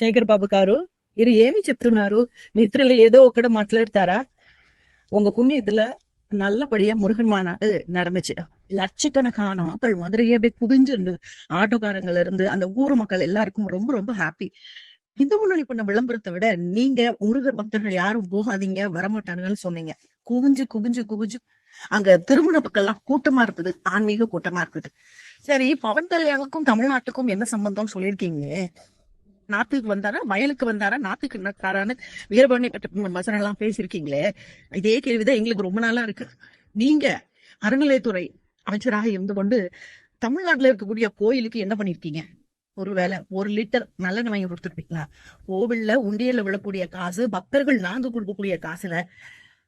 శేఖర్ బాబు గారు మీరు ఏమి చెప్తున్నారు నిద్రలో ఏదో ఒకటి మాట్లాడతారా உங்க புண்ணியத்துல நல்லபடியா முருகன் மாநாடு நடந்துச்சு லட்சக்கணக்கான மக்கள் மதுரையே போய் குவிஞ்சிருந்து ஆட்டோக்காரங்கள்ல இருந்து அந்த ஊர் மக்கள் எல்லாருக்கும் ரொம்ப ரொம்ப ஹாப்பி இந்து முன்னணி பண்ண விளம்பரத்தை விட நீங்க முருகர் பக்தர்கள் யாரும் போகாதீங்க வரமாட்டாங்கன்னு சொன்னீங்க குவிஞ்சு குவிஞ்சு குவிஞ்சு அங்க திருமண பக்கம்லாம் கூட்டமா இருக்குது ஆன்மீக கூட்டமா இருக்குது சரி பவன் கல்யாணுக்கும் தமிழ்நாட்டுக்கும் என்ன சம்பந்தம் சொல்லியிருக்கீங்க நாத்துக்கு வந்தாரா? வயலுக்கு வந்தாரா? நாத்துக்கு நட்டாரான்னு வீரபாண்டிய கட்ட வசனம் எல்லாம் பேசியிருக்கீங்களே? இதே கேள்விதான் எங்களுக்கு ரொம்ப நாளா இருக்கு. நீங்க அறநிலையத்துறை அமைச்சராக இருந்து கொண்டு தமிழ்நாட்டுல இருக்கக்கூடிய கோயிலுக்கு என்ன பண்ணிருக்கீங்க ஒருவேளை ஒரு லிட்டர் நல்லெண்ணெய் வாங்கி கொடுத்துருப்பீங்களா? கோவில்ல உண்டியல்ல விழக்கூடிய காசு பக்தர்கள் நாந்து கொடுக்கக்கூடிய காசுல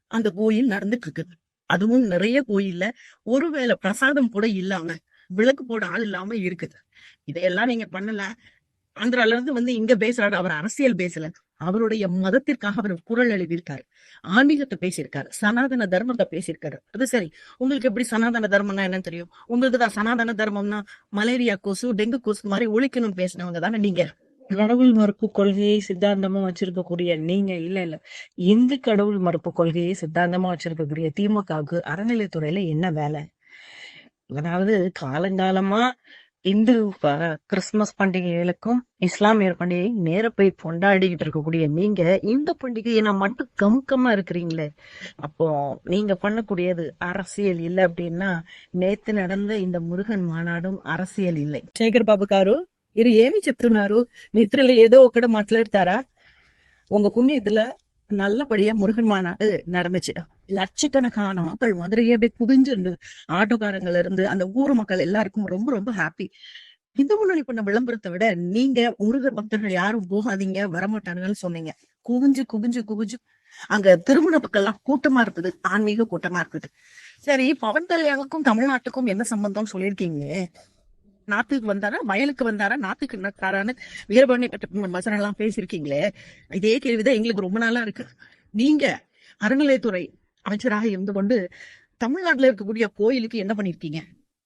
அந்த கோயில் நடந்துட்டு இருக்குது அதுவும் நிறைய கோயில்ல. ஒருவேளை பிரசாதம் கூட இல்லாம விளக்கு போட ஆள் இல்லாம இருக்குது. இதையெல்லாம் நீங்க பண்ணல. ஆந்திரால இருந்து வந்து இங்க பேசுறாரு அவர் அரசியல் பேசல. அவருடைய மதத்திற்காக அவர் குரல் எழுதியிருக்காரு. ஆன்மீகத்தை பேசியிருக்காரு சனாதன தர்மத்தை பேசியிருக்காரு. அது சரி உங்களுக்கு எப்படி சனாதன தர்மம்னா என்னன்னு தெரியும்? உங்களுக்கு தான் சனாதன தர்மம்னா மலேரியா கொசு டெங்கு கொசு மாதிரி ஒழிக்கணும்னு பேசினவங்க தானே நீங்க? கடவுள் மறுப்பு கொள்கையை சித்தாந்தமா வச்சிருக்கக்கூடிய நீங்க இல்ல இல்ல. இந்து கடவுள் மறுப்பு கொள்கையை சித்தாந்தமா வச்சிருக்கக்கூடிய திமுகவுக்கு அறநிலைத்துறையில என்ன வேலை? அதாவது காலங்காலமா இந்து ப- கிறிஸ்துமஸ் பண்டிகைகளுக்கும் இஸ்லாமியர் பண்டிகை நேர போய் கொண்டாடிக்கிட்டு இருக்கக்கூடிய நீங்க இந்த பண்டிகையை நான் மட்டும் கமுக்கமா இருக்கிறீங்களே அப்போ நீங்க பண்ணக்கூடியது அரசியல் இல்லை அப்படின்னா நேத்து நடந்த இந்த முருகன் மாநாடும் அரசியல் இல்லை శేఖర్ బాబు గారు మీరు ఏమి చెప్తున్నారు నిద్రలో ఏదో ఒకటి మాట్లాడతారా உங்க புண்ணியத்துல நல்லபடியா முருகன் மாநாடு நடந்துச்சு லட்சக்கணக்கான மக்கள் மதுரையே போய் குவிஞ்சிருந்து ஆட்டோக்காரங்கள இருந்து அந்த ஊர் மக்கள் எல்லாருக்கும் ரொம்ப ரொம்ப ஹாப்பி இந்து முன்னணி பண்ண விளம்பரத்தை விட நீங்க முருகர் பக்தர்கள் யாரும் போகாதீங்க வரமாட்டாங்கன்னு சொன்னீங்க. குவிஞ்சு குவிஞ்சு குவிஞ்சு. அங்க திருமண பக்கம்லாம் கூட்டமா இருக்குது ஆன்மீக கூட்டமா இருக்குது. சரி பவன் கல்யாணுக்கும் தமிழ்நாட்டுக்கும் என்ன சம்பந்தம் சொல்லியிருக்கீங்க? நாத்துக்கு வந்தாரா வயலுக்கு வந்தாரா நாத்துக்கு நட்டாரான்னு வீரபாண்டிய கட்ட வசனம் எல்லாம் பேசியிருக்கீங்களே? இதே கேள்விதான் எங்களுக்கு ரொம்ப நாளா இருக்கு. நீங்க அறநிலையத்துறை அமைச்சராக இருந்து கொண்டு தமிழ்நாட்டில் இருக்கக்கூடிய கோயிலுக்கு என்ன பண்ணிருக்கீங்க?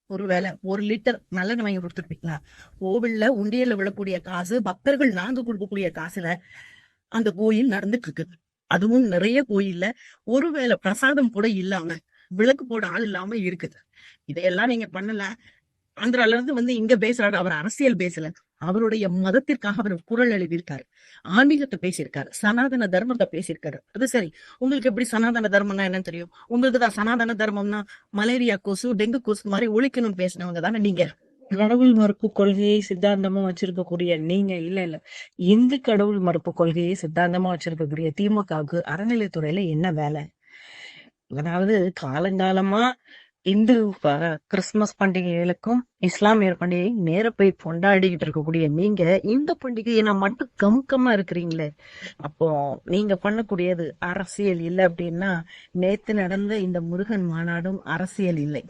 ஒருவேளை ஒரு லிட்டர் நல்லெண்ணெய் வாங்கி கொடுத்துருப்பீங்களா? கோவில்ல உண்டியல்ல விழக்கூடிய காசு பக்தர்கள் நடந்து கொடுக்கக்கூடிய காசுல அந்த கோயில் நடந்துட்டு இருக்குது அதுவும் நிறைய கோயில்ல ஒருவேளை பிரசாதம் கூட இல்லாம விளக்கு போட ஆள் இல்லாம இருக்குது. இதையெல்லாம் நீங்க பண்ணல. ஆந்திரால இருந்து வந்து இங்க பேசுறாரு. அவர் அரசியல் பேசல. அவருடைய மதத்திற்காக அவர் குரல் எழுதியிருக்காரு. ஆன்மீகத்தை பேசியிருக்காரு. சனாதன தர்மத்தை பேசியிருக்காரு. அது சரி. உங்களுக்கு எப்படி சனாதன தர்மம்னா என்னன்னு தெரியும்? உங்களுக்கு தான் சனாதன தர்மம்னா மலேரியா கொசு டெங்கு கொசு மாதிரி ஒழிக்கணும்னு பேசினவங்க தானே நீங்க? கடவுள் மறுப்பு கொள்கையை சித்தாந்தமா வச்சிருக்கக்கூடிய நீங்க இல்ல இல்ல. இந்து கடவுள் மறுப்பு கொள்கையை சித்தாந்தமா வச்சிருக்கக்கூடிய திமுகவுக்கு அறநிலைத்துறையில என்ன வேலை? அதாவது காலங்காலமா இந்து கிறிஸ்துமஸ் பண்டிகைகளுக்கும் இஸ்லாமியர் பண்டிகை நேர போய் கொண்டாடிக்கிட்டு இருக்கக்கூடிய நீங்க இந்த பண்டிகையை நான் மட்டும் கமுக்கமா இருக்கிறீங்களே. அப்போ நீங்க பண்ணக்கூடியது அரசியல் இல்லை அப்படின்னா நேத்து நடந்த இந்த முருகன் மாநாடும் அரசியல் இல்லை.